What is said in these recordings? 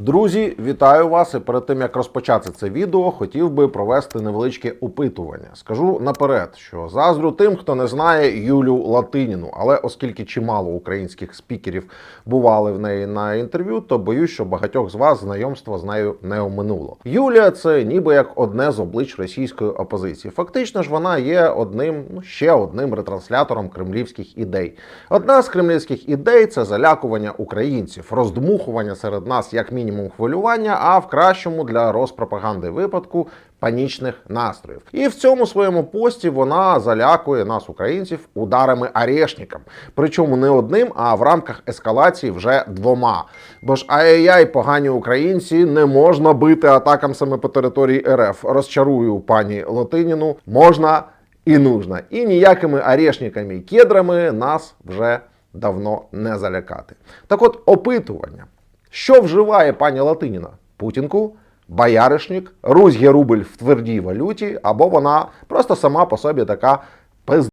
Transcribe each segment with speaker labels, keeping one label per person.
Speaker 1: Друзі, вітаю вас! І перед тим як розпочати це відео, хотів би провести невеличке опитування. Скажу наперед, що заздрю тим, хто не знає Юлю Латиніну. Але оскільки чимало українських спікерів бували в неї на інтерв'ю, то боюсь, що багатьох з вас знайомство з нею не оминуло. Юлія це ніби як одне з облич російської опозиції. Фактично ж вона є одним, ну ще одним ретранслятором кремлівських ідей. Одна з кремлівських ідей це залякування українців, роздмухування серед нас як мінімум хвилювання, а в кращому для розпропаганди випадку панічних настроїв. І в цьому своєму пості вона залякує нас, українців, ударами арешникам. Причому не одним, а в рамках ескалації вже двома. Бо ж ай-яй, погані українці, не можна бити атакам саме по території РФ. Розчарую пані Латиніну, можна і нужно. І ніякими арешниками і кедрами нас вже давно не залякати. Так от опитування. Що вживає пані Латиніна? Путінку, бояришник, руський рубль в твердій валюті, або вона просто сама по собі така пиздата.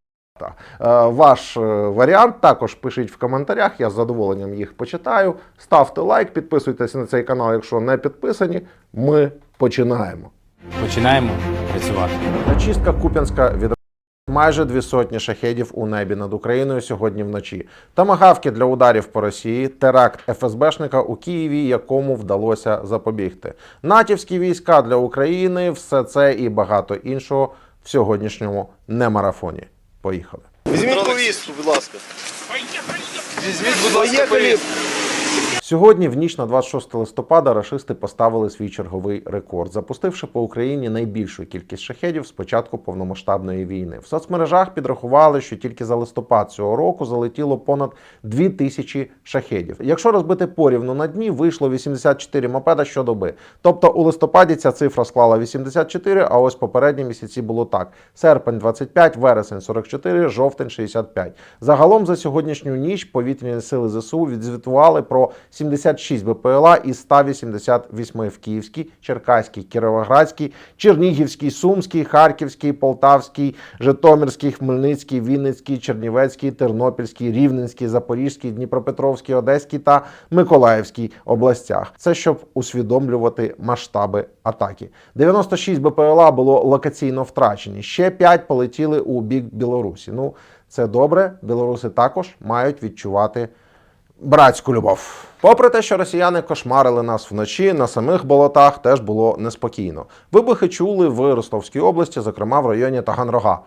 Speaker 1: Е, Ваш е, варіант також пишіть в коментарях, я з задоволенням їх почитаю. Ставте лайк, підписуйтесь на цей канал, якщо не підписані. Ми починаємо.
Speaker 2: Починаємо працювати.
Speaker 1: Чистка Куп'янська від майже дві сотні шахедів у небі над Україною сьогодні вночі. Тамагавки для ударів по Росії, теракт ФСБшника у Києві, якому вдалося запобігти. Натівські війська для України, все це і багато іншого в сьогоднішньому немарафоні. Поїхали.
Speaker 3: Візьміть повістку, будь ласка. Візьміть, будь ласка, повістку.
Speaker 1: Сьогодні, в ніч на 26 листопада, рашисти поставили свій черговий рекорд, запустивши по Україні найбільшу кількість шахедів з початку повномасштабної війни. В соцмережах підрахували, що тільки за листопад цього року залетіло понад 2 тисячі шахедів. Якщо розбити порівну на дні, вийшло 84 мопеда щодоби. Тобто у листопаді ця цифра склала 84, а ось попередні місяці було так: серпень 25, вересень 44, жовтень 65. Загалом за сьогоднішню ніч повітряні сили ЗСУ відзвітували про 76 БПЛА із 188 в Київській, Черкаській, Кіровоградській, Чернігівській, Сумській, Харківській, Полтавській, Житомирській, Хмельницькій, Вінницькій, Чернівецькій, Тернопільській, Рівненській, Запорізькій, Дніпропетровській, Одеській та Миколаївській областях. Це щоб усвідомлювати масштаби атаки. 96 БПЛА було локаційно втрачені. Ще 5 полетіли у бік Білорусі. Ну, це добре. Білоруси також мають відчувати братську любов. Попри те, що росіяни кошмарили нас вночі, на самих болотах теж було неспокійно. Вибухи чули в Ростовській області, зокрема в районі Таганрога.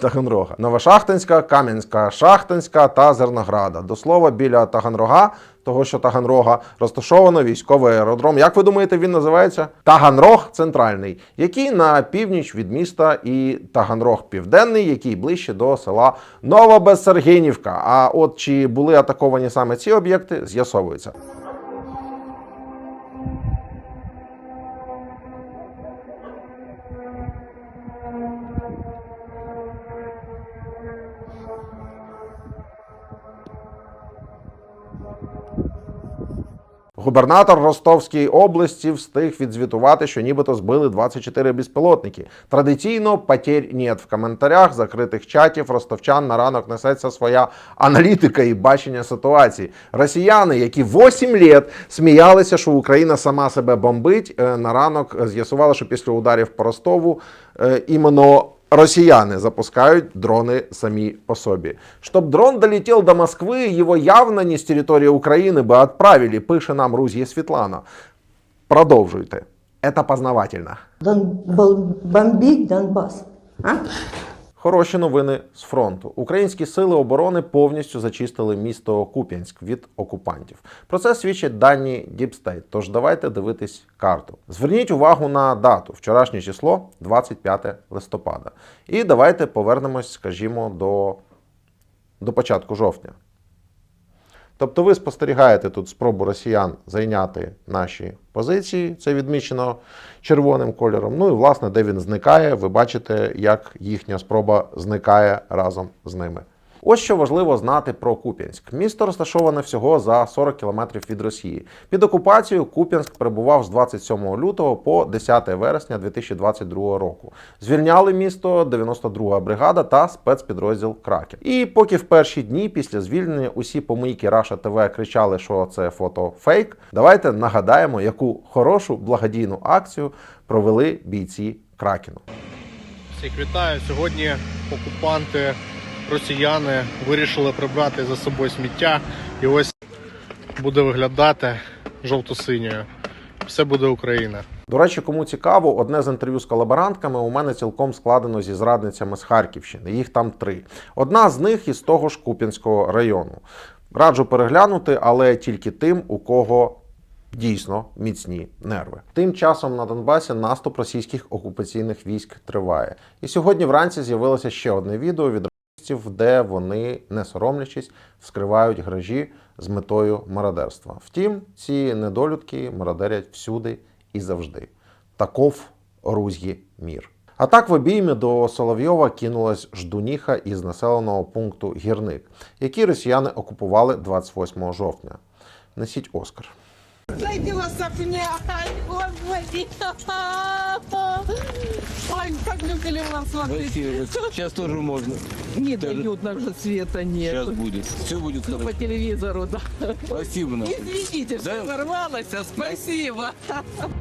Speaker 1: Таганрога, Новошахтинська, Кам'янська, Шахтинська та Зернограда. До слова, біля Таганрога, того що Таганрога, розташовано військовий аеродром. Як ви думаєте, він називається? Таганрог центральний, який на північ від міста, і Таганрог Південний, який ближче до села Новобезсергинівка. А от чи були атаковані саме ці об'єкти, з'ясовується. Губернатор Ростовської області встиг відзвітувати, що нібито збили 24 безпілотники. Традиційно потерь нет. В коментарях закритих чатів ростовчан на ранок несеться своя аналітика і бачення ситуації. Росіяни, які 8 літ сміялися, що Україна сама себе бомбить, е, на ранок з'ясували, що після ударів по Ростову е, іменно Россияне запускают дроны сами по собі. Щоб дрон долетел до Москвы, его явно не с территории Украины бы отправили, пише нам Рузьє Світлана. Продовжуйте. Это познавательно.
Speaker 4: Дон, бом- бомбить Донбасс. А?
Speaker 1: Хороші новини з фронту. Українські сили оборони повністю зачистили місто Куп'янськ від окупантів. Про це свідчать дані State, Тож давайте дивитись карту. Зверніть увагу на дату. Вчорашнє число 25 листопада. І давайте повернемось, скажімо, до, до початку жовтня. Тобто ви спостерігаєте тут спробу росіян зайняти наші позиції, це відмічено червоним кольором. Ну і власне, де він зникає, ви бачите, як їхня спроба зникає разом з ними. Ось що важливо знати про Куп'янськ. Місто розташоване всього за 40 кілометрів від Росії. Під окупацією Куп'янськ перебував з 27 лютого по 10 вересня 2022 року. Звільняли місто 92 бригада та спецпідрозділ Кракен. І поки в перші дні після звільнення усі помийки Раша ТВ кричали, що це фото фейк. Давайте нагадаємо, яку хорошу благодійну акцію провели бійці Кракену.
Speaker 5: Всіх вітаю. Сьогодні окупанти, росіяни вирішили прибрати за собою сміття. І ось буде виглядати жовто-синьою. Все буде Україна.
Speaker 1: До речі, кому цікаво, одне з інтерв'ю з колаборантками у мене цілком складено зі зрадницями з Харківщини. Їх там три. Одна з них із того ж Куп'янського району. Раджу переглянути, але тільки тим, у кого дійсно міцні нерви. Тим часом на Донбасі наступ російських окупаційних військ триває. І сьогодні вранці з'явилося ще одне відео від де вони, не соромлячись, вскривають гаражі з метою мародерства. Втім, ці недолюдки мародерять всюди і завжди. Таков Рузьї мір. А так в обіймі до Соловйова кинулась ждуніха із населеного пункту Гірник, який росіяни окупували 28 жовтня. Несіть Оскар.
Speaker 6: Дайте вас огня! Господи! Ой, как любили вас смотреть!
Speaker 7: Сейчас тоже можно.
Speaker 6: Не дают нам же света
Speaker 7: Сейчас
Speaker 6: нет.
Speaker 7: будет. Все будет
Speaker 6: Ну, по
Speaker 7: хорошо.
Speaker 6: телевизору, да.
Speaker 7: Спасибо нам.
Speaker 6: Извините, что
Speaker 7: Да.
Speaker 6: а спасибо.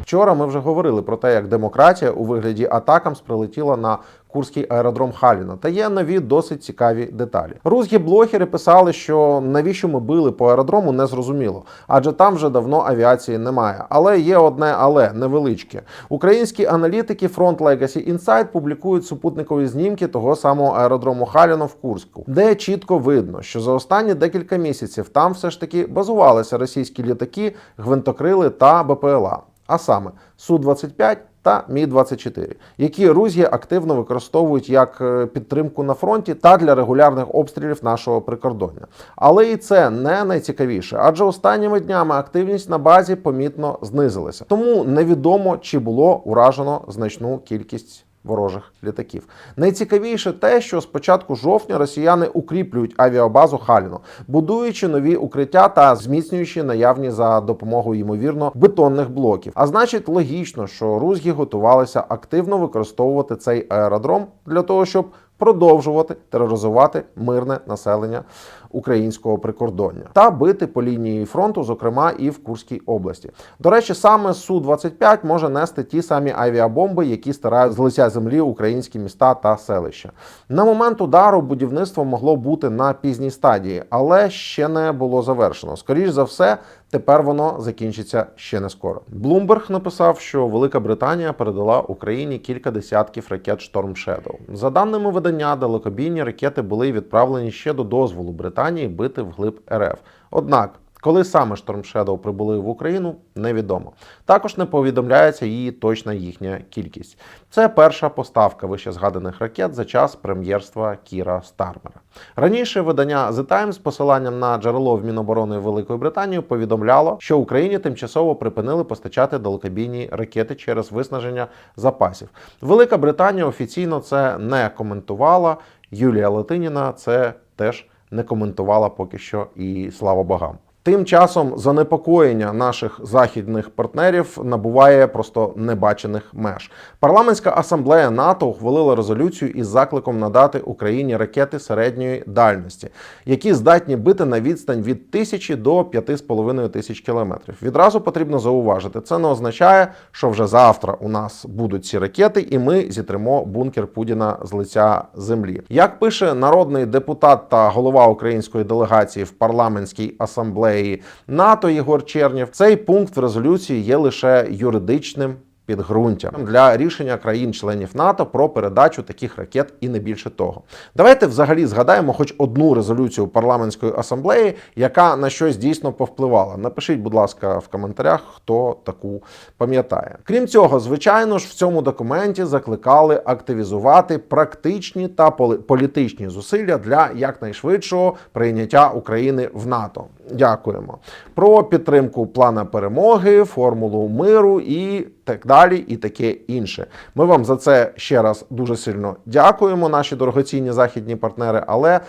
Speaker 1: Вчора ми вже говорили про те, як демократія у вигляді атакам сприлетіла на Курський аеродром Халіна. Та є нові досить цікаві деталі. Русські блогери писали, що навіщо ми били по аеродрому, не зрозуміло, адже там вже давно авіації немає. Але є одне але невеличке. Українські аналітики Front Legacy Insight публікують супутникові знімки того самого аеродрому Халіна в Курську, де чітко видно, що за останні декілька місяців там все ж таки базувалися російські літаки, гвинтокрили та БПЛА а саме Су-25 та Мі-24, які Рузі активно використовують як е, підтримку на фронті та для регулярних обстрілів нашого прикордоння. Але і це не найцікавіше, адже останніми днями активність на базі помітно знизилася. Тому невідомо чи було уражено значну кількість. Ворожих літаків найцікавіше те, що з початку жовтня росіяни укріплюють авіабазу Халіно, будуючи нові укриття та зміцнюючи наявні за допомогою ймовірно бетонних блоків. А значить, логічно, що рузгі готувалися активно використовувати цей аеродром для того, щоб продовжувати тероризувати мирне населення українського прикордоння та бити по лінії фронту, зокрема і в Курській області. До речі, саме су 25 може нести ті самі авіабомби, які стирають з лиця землі українські міста та селища. На момент удару будівництво могло бути на пізній стадії, але ще не було завершено. Скоріш за все, тепер воно закінчиться ще не скоро. Блумберг написав, що Велика Британія передала Україні кілька десятків ракет Storm Shadow. За даними видання, далекобійні ракети були відправлені ще до дозволу Британії бити вглиб РФ. Однак. Коли саме Storm Shadow прибули в Україну, невідомо. Також не повідомляється її точна їхня кількість. Це перша поставка вище згаданих ракет за час прем'єрства Кіра Стармера. Раніше видання The Times з посиланням на джерело в Міноборони Великої Британії повідомляло, що Україні тимчасово припинили постачати далекобійні ракети через виснаження запасів. Велика Британія офіційно це не коментувала. Юлія Латиніна це теж не коментувала поки що, і слава богам. Тим часом занепокоєння наших західних партнерів набуває просто небачених меж. Парламентська асамблея НАТО ухвалила резолюцію із закликом надати Україні ракети середньої дальності, які здатні бити на відстань від тисячі до 5,5 тисяч кілометрів. Відразу потрібно зауважити, це не означає, що вже завтра у нас будуть ці ракети, і ми зітримо бункер Путіна з лиця землі. Як пише народний депутат та голова української делегації в парламентській асамблеї НАТО Єгор Чернєв, цей пункт в резолюції є лише юридичним. Підґрунтям для рішення країн-членів НАТО про передачу таких ракет і не більше того. Давайте взагалі згадаємо хоч одну резолюцію парламентської асамблеї, яка на щось дійсно повпливала. Напишіть, будь ласка, в коментарях, хто таку пам'ятає. Крім цього, звичайно ж, в цьому документі закликали активізувати практичні та політичні зусилля для якнайшвидшого прийняття України в НАТО. Дякуємо про підтримку плана перемоги, формулу миру і так далі, і таке інше. Ми вам за це ще раз дуже сильно дякуємо, наші дорогоцінні західні партнери. Але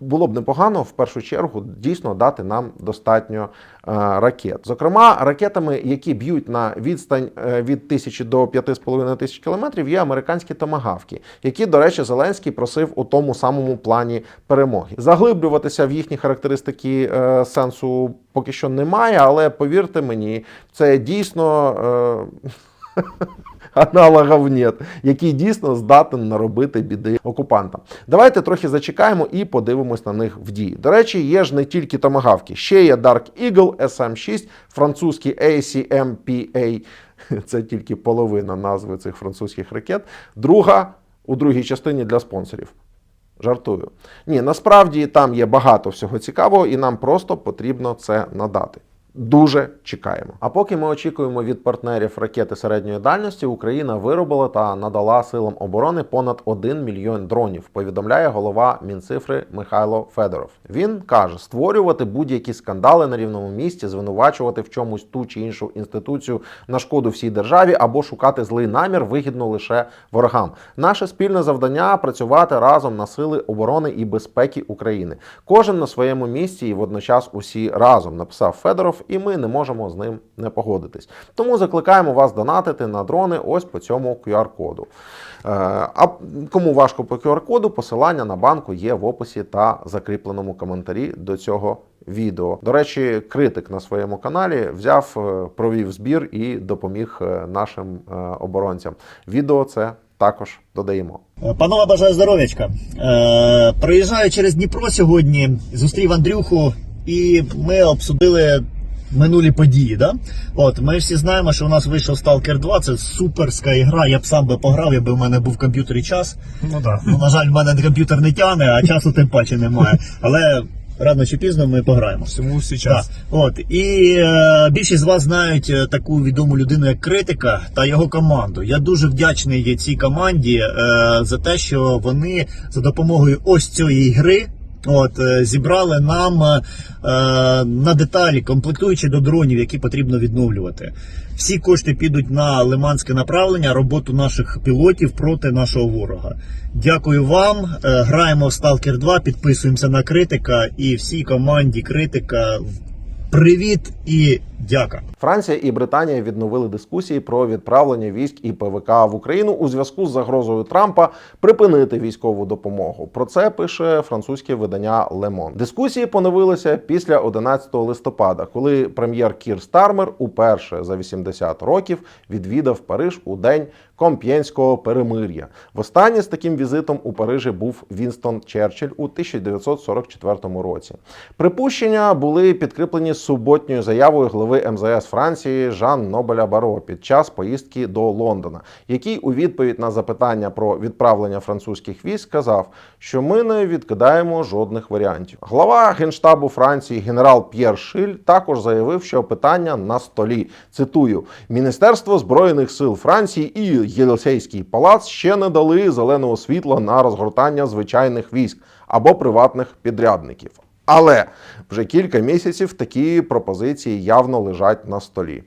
Speaker 1: було б непогано в першу чергу дійсно дати нам достатньо е, ракет. Зокрема, ракетами, які б'ють на відстань е, від 1000 до 5,5 тисяч кілометрів, є американські томагавки, які, до речі, Зеленський просив у тому самому плані перемоги. Заглиблюватися в їхні характеристики е, сенсу поки що немає, але повірте мені, це дійсно. Аналогів нет, який дійсно здатен наробити біди окупантам. Давайте трохи зачекаємо і подивимось на них в дії. До речі, є ж не тільки томагавки, ще є Dark Eagle SM6, французький ACMPA. Це тільки половина назви цих французьких ракет. Друга у другій частині для спонсорів. Жартую. Ні, насправді там є багато всього цікавого, і нам просто потрібно це надати. Дуже чекаємо. А поки ми очікуємо від партнерів ракети середньої дальності, Україна виробила та надала силам оборони понад 1 мільйон дронів. Повідомляє голова Мінцифри Михайло Федоров. Він каже: створювати будь-які скандали на рівному місці, звинувачувати в чомусь ту чи іншу інституцію на шкоду всій державі або шукати злий намір вигідно лише ворогам. Наше спільне завдання працювати разом на сили оборони і безпеки України. Кожен на своєму місці і водночас усі разом, написав Федоров, і ми не можемо з ним не погодитись. Тому закликаємо вас донатити на дрони ось по цьому QR-коду. Е, А кому важко по QR-коду, посилання на банку є в описі та закріпленому коментарі до цього відео. До речі, критик на своєму каналі взяв, е, провів збір і допоміг е, нашим оборонцям. Відео це також додаємо.
Speaker 8: Панове, бажаю здоров'ячка. Е, проїжджаю через Дніпро сьогодні, зустрів Андрюху, і ми обсудили минулі події. Да? От, ми всі знаємо, що у нас вийшов Stalker 2, це суперська ігра. Я б сам би пограв, якби в мене був в комп'ютері час.
Speaker 9: Ну так.
Speaker 8: Ну, на жаль, в мене комп'ютер не тягне, а часу тим паче немає. Але рано чи пізно ми пограємо.
Speaker 9: Всьому час.
Speaker 8: от і е, більшість з вас знають е, таку відому людину, як критика та його команду. Я дуже вдячний цій команді е, за те, що вони за допомогою ось цієї гри. От е, зібрали нам е, на деталі, комплектуючи до дронів, які потрібно відновлювати. Всі кошти підуть на лиманське направлення, роботу наших пілотів проти нашого ворога. Дякую вам. Е, Граємо в Stalker 2, підписуємося на критика і всій команді критика. Привіт і дяка.
Speaker 1: Франція і Британія відновили дискусії про відправлення військ і ПВК в Україну у зв'язку з загрозою Трампа припинити військову допомогу. Про це пише французьке видання Monde. Дискусії поновилися після 11 листопада, коли прем'єр Кір Стармер уперше за 80 років відвідав Париж у день Комп'єнського перемир'я. Востаннє з таким візитом у Парижі був Вінстон Черчилль у 1944 році. Припущення були підкріплені суботньою заявою глави МЗС Франції Жан Нобеля Баро під час поїздки до Лондона, який у відповідь на запитання про відправлення французьких військ сказав, що ми не відкидаємо жодних варіантів. Глава генштабу Франції генерал П'єр Шиль також заявив, що питання на столі. Цитую: Міністерство збройних сил Франції і Єлисейський палац ще не дали зеленого світла на розгортання звичайних військ або приватних підрядників. Але вже кілька місяців такі пропозиції явно лежать на столі.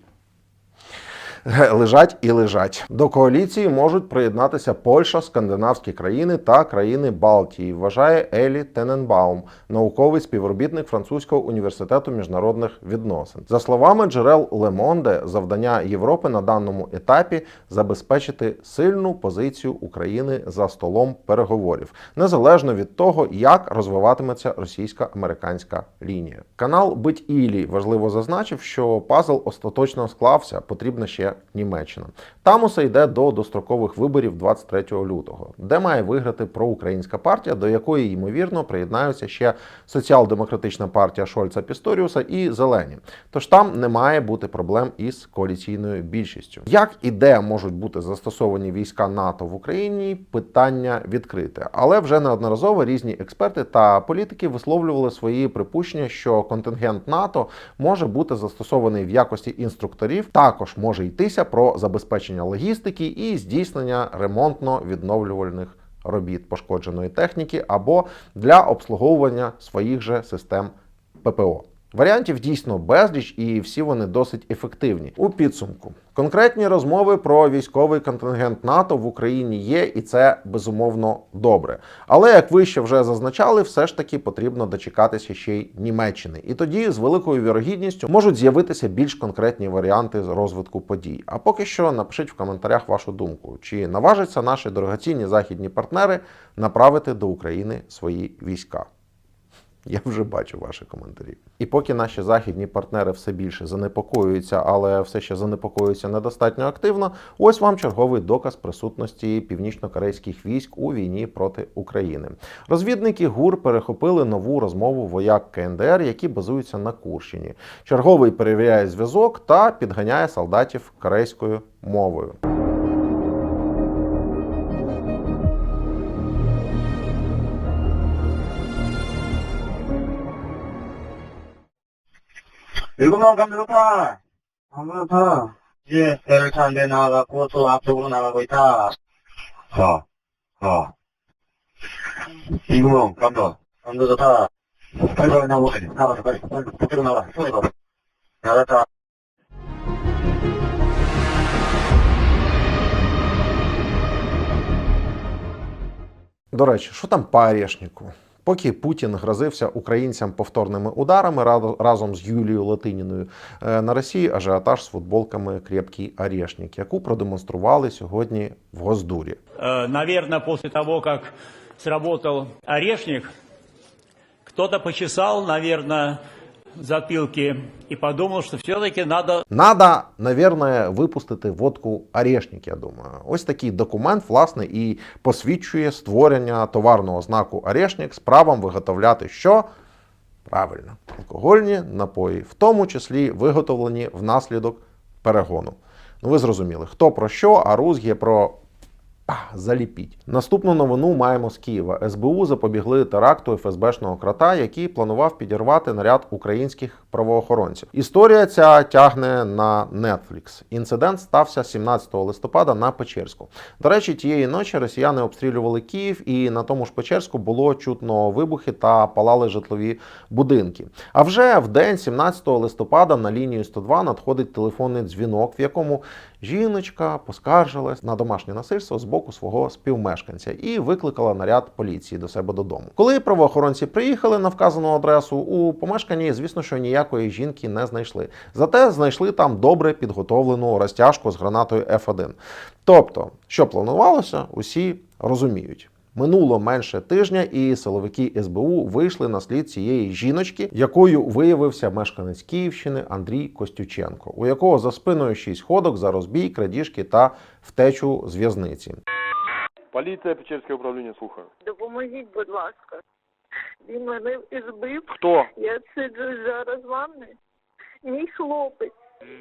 Speaker 1: Лежать і лежать. До коаліції можуть приєднатися Польща, скандинавські країни та країни Балтії, вважає Елі Тененбаум, науковий співробітник французького університету міжнародних відносин. За словами джерел Лемонде, завдання Європи на даному етапі забезпечити сильну позицію України за столом переговорів, незалежно від того, як розвиватиметься російсько-американська лінія. Канал Бить Ілі важливо зазначив, що пазл остаточно склався, потрібна ще Німеччина. Там усе йде до дострокових виборів 23 лютого, де має виграти проукраїнська партія, до якої ймовірно приєднаються ще соціал-демократична партія Шольца Пісторіуса і Зелені. Тож там не має бути проблем із коаліційною більшістю. Як і де можуть бути застосовані війська НАТО в Україні? Питання відкрите, але вже неодноразово різні експерти та політики висловлювали свої припущення, що контингент НАТО може бути застосований в якості інструкторів. Також може йтися про забезпечення логістики і здійснення ремонтно-відновлювальних робіт пошкодженої техніки або для обслуговування своїх же систем ППО. Варіантів дійсно безліч, і всі вони досить ефективні. У підсумку конкретні розмови про військовий контингент НАТО в Україні є, і це безумовно добре. Але як ви ще вже зазначали, все ж таки потрібно дочекатися ще й Німеччини. І тоді з великою вірогідністю можуть з'явитися більш конкретні варіанти розвитку подій. А поки що напишіть в коментарях вашу думку, чи наважаться наші дорогоцінні західні партнери направити до України свої війська. Я вже бачу ваші коментарі. І поки наші західні партнери все більше занепокоюються, але все ще занепокоюються недостатньо активно, ось вам черговий доказ присутності північно-корейських військ у війні проти України. Розвідники ГУР перехопили нову розмову вояк КНДР, які базуються на Курщині. Черговий перевіряє зв'язок та підганяє солдатів корейською мовою.
Speaker 9: 일본만 가면 좋다. 가면 좋다. 이제 배를 타는데 나가고 또 앞쪽으로 나가고 있다. 어, 어. 이구멍 감도. 감도 좋다. 빨리 빨리 나가고 빨리 나가서 빨리 빨리 밖으로 나가. 손에 봐. 나갔다.
Speaker 1: До речі, що там по Орешнику? Поки Путін грозився українцям повторними ударами разом з Юлією Латиніною, е, на Росії ажіотаж з футболками Крепкий Орешник, яку продемонстрували сьогодні в Госдурі.
Speaker 10: Навірно, після того, як сработав орешник, кто-то почесал, наверное, затылки и подумал, что все-таки надо
Speaker 1: Надо, наверное, випустити водку Орешник, я думаю. Ось такий документ, власне, і посвідчує створення товарного знаку Орешник з правом виготовляти що? Правильно, алкогольні напої, в тому числі виготовлені внаслідок перегону. Ну, ви зрозуміли, хто про що, а Рузгє про заліпіть. Наступну новину маємо з Києва. СБУ запобігли теракту ФСБшного крота, який планував підірвати наряд українських правоохоронців. Історія ця тягне на Netflix. Інцидент стався 17 листопада на Печерську. До речі, тієї ночі росіяни обстрілювали Київ, і на тому ж Печерську було чутно вибухи та палали житлові будинки. А вже в день 17 листопада на лінію 102 надходить телефонний дзвінок, в якому жіночка поскаржилась на домашнє насильство з боку свого співмешканця і викликала наряд поліції до себе додому. Коли правоохоронці приїхали на вказану адресу, у помешканні, звісно, що ніякої жінки не знайшли. Зате знайшли там добре підготовлену розтяжку з гранатою F1. Тобто, що планувалося, усі розуміють. Минуло менше тижня, і силовики СБУ вийшли на слід цієї жіночки, якою виявився мешканець Київщини Андрій Костюченко, у якого за спиною шість ходок за розбій, крадіжки та втечу з в'язниці.
Speaker 3: Поліція, Печерське управління, слухаю.
Speaker 11: Допоможіть, будь ласка. Він мене збив.
Speaker 3: Хто?
Speaker 11: Я сиджу зараз в ванні. Мій хлопець.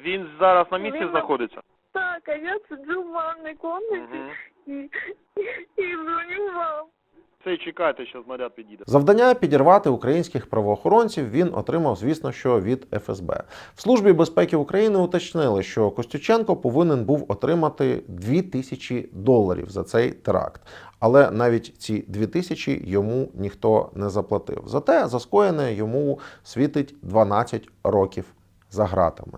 Speaker 3: Він зараз на місці
Speaker 11: Він-
Speaker 3: знаходиться?
Speaker 11: Так, а я сиджу в ванній комнаті і, і, і дзвоню вам.
Speaker 3: Це чекайте, що знаряд підійде.
Speaker 1: Завдання підірвати українських правоохоронців він отримав, звісно, що від ФСБ. В службі безпеки України уточнили, що Костюченко повинен був отримати 2000 доларів за цей теракт. Але навіть ці 2000 йому ніхто не заплатив. Зате за скоєне йому світить 12 років за ґратами.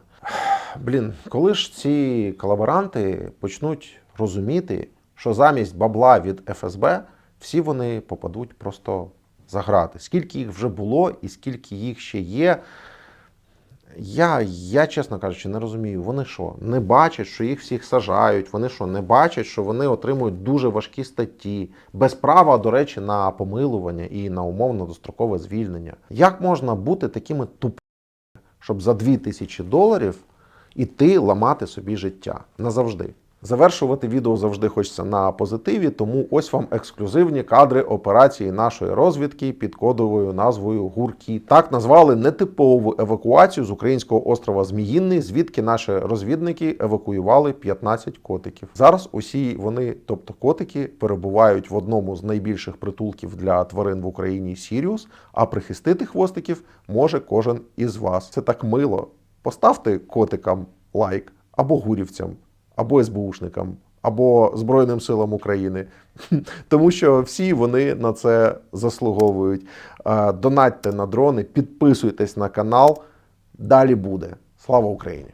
Speaker 1: Блін, коли ж ці колаборанти почнуть розуміти, що замість бабла від ФСБ всі вони попадуть просто за грати. Скільки їх вже було і скільки їх ще є. Я, я, чесно кажучи, не розумію. Вони що, не бачать, що їх всіх сажають? Вони що, не бачать, що вони отримують дуже важкі статті, без права, до речі, на помилування і на умовно дострокове звільнення. Як можна бути такими тупими, щоб за 2000 доларів іти ламати собі життя назавжди? Завершувати відео завжди хочеться на позитиві, тому ось вам ексклюзивні кадри операції нашої розвідки під кодовою назвою Гуркі. Так назвали нетипову евакуацію з українського острова Зміїнний, звідки наші розвідники евакуювали 15 котиків. Зараз усі вони, тобто котики, перебувають в одному з найбільших притулків для тварин в Україні Сіріус, а прихистити хвостиків може кожен із вас. Це так мило. Поставте котикам лайк або гурівцям або СБУшникам, або Збройним силам України, тому що всі вони на це заслуговують. Е, Донатьте на дрони, підписуйтесь на канал. Далі буде. Слава Україні!